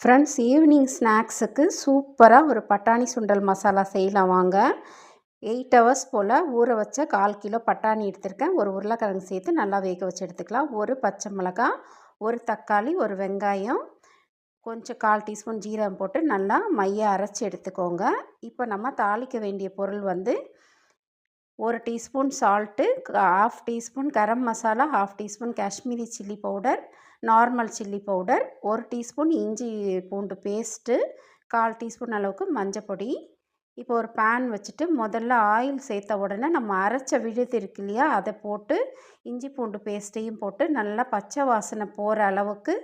Friends evening ஸ்நாக்ஸுக்கு சூப்பராக ஒரு பட்டாணி சுண்டல் மசாலா செய்யலாம் வாங்க. எயிட் ஹவர்ஸ் போல் ஊற வச்ச கால் கிலோ பட்டாணி எடுத்திருக்கேன். ஒரு உருளைக்கிழங்கு சேர்த்து நல்லா வேக வச்சு எடுத்துக்கலாம். ஒரு பச்சை மிளகாய் ஒரு தக்காளி ஒரு வெங்காயம் கொஞ்சம் கால் டீஸ்பூன் ஜீரகம் போட்டு நல்லா மைய அரைச்சி எடுத்துக்கோங்க. இப்போ நம்ம தாளிக்க வேண்டிய பொருள் வந்து ஒரு teaspoon salt half teaspoon garam masala half teaspoon Kashmiri chilli powder normal chilli powder ஒரு டீஸ்பூன் இஞ்சி பூண்டு பேஸ்ட்டு கால் டீஸ்பூன் அளவுக்கு மஞ்சப்பொடி இப்போ ஒரு பேன் வச்சுட்டு முதல்ல ஆயில் சேர்த்த உடனே நம்ம அரைச்ச விழுது இருக்கு இல்லையா அதை போட்டு இஞ்சி பூண்டு பேஸ்ட்டையும் போட்டு நல்லா பச்சை வாசனை போகிற அளவுக்கு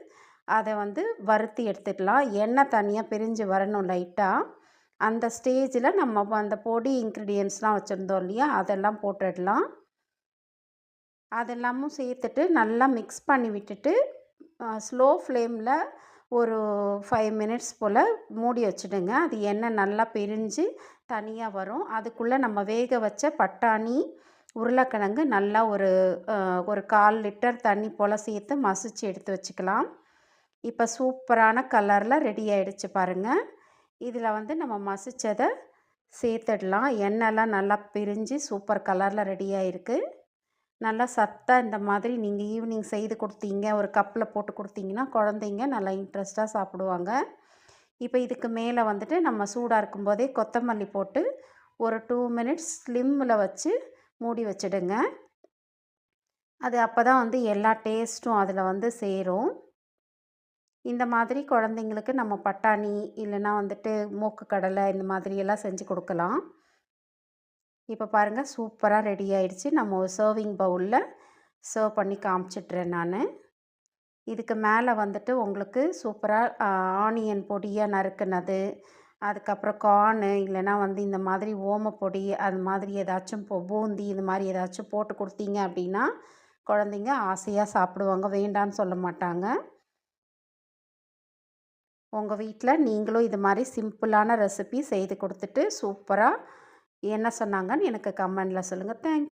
அதை வந்து வறுத்து எடுத்துக்கலாம். எண்ணெய் தனியாக பிரிஞ்சு வரணும் லைட்டாக அந்த ஸ்டேஜில் நம்ம அந்த பொடி இன்க்ரீடியன்ஸ்லாம் வச்சுருந்தோம் இல்லையா? அதெல்லாம் போட்டுடலாம். அதெல்லாமும் சேர்த்துட்டு நல்லா மிக்ஸ் பண்ணி விட்டுட்டு ஸ்லோ ஃப்ளேமில் ஒரு ஃபைவ் மினிட்ஸ் போல் மூடி வச்சுடுங்க. அது எண்ணெய் நல்லா பிரிஞ்சு தனியாக வரும். அதுக்குள்ளே நம்ம வேக வச்ச பட்டாணி உருளைக்கிழங்கு நல்லா ஒரு ஒரு கால் லிட்டர் தண்ணி போல் சேர்த்து மசிச்சு எடுத்து வச்சுக்கலாம். இப்போ சூப்பரான கலரில் ரெடி ஆகிடுச்சு பாருங்கள் இதில் வந்து நம்ம மசித்ததை சேர்த்துடலாம். எண்ணெய்லாம் நல்லா பிரிஞ்சு சூப்பர் கலரில் ரெடியாகிருக்கு நல்லா சத்தாக இந்த மாதிரி நீங்கள் ஈவினிங் செய்து கொடுத்தீங்க ஒரு கப்பில் போட்டு கொடுத்தீங்கன்னா குழந்தைங்க நல்லா இன்ட்ரெஸ்ட்டாக சாப்பிடுவாங்க. இப்போ இதுக்கு மேலே வந்துட்டு நம்ம சூடாக இருக்கும்போதே கொத்தமல்லி போட்டு ஒரு டூ மினிட்ஸ் ஸ்லிம்மில் வச்சு மூடி வச்சிடுங்க. அது அப்போ தான் வந்து எல்லா டேஸ்ட்டும் அதில் வந்து சேரும். இந்த மாதிரி குழந்தைங்களுக்கு நம்ம பட்டாணி இல்லைன்னா வந்துட்டு மூக்கு கடலை இந்த மாதிரியெல்லாம் செஞ்சு கொடுக்கலாம். இப்போ பாருங்கள் சூப்பராக ரெடி ஆயிடுச்சு. நம்ம ஒரு சர்விங் பவுலில் சர்வ் பண்ணி காமிச்சிட்றேன் நான். இதுக்கு மேலே வந்துட்டு உங்களுக்கு சூப்பராக ஆனியன் பொடியாக நறுக்குனது அதுக்கப்புறம் கார்னு இல்லைனா வந்து இந்த மாதிரி ஓமப்பொடி அது மாதிரி ஏதாச்சும் பூந்தி இது மாதிரி ஏதாச்சும் போட்டு கொடுத்தீங்க அப்படின்னா குழந்தைங்க ஆசையாக சாப்பிடுவாங்க. வேண்டான்னு சொல்ல மாட்டாங்க. உங்கள் வீட்டில் நீங்களும் இது மாதிரி சிம்பிளான ரெசிபி செய்து கொடுத்துட்டு சூப்பராக என்ன சொன்னாங்கன்னு எனக்கு கமெண்டில் சொல்லுங்கள் தேங்க்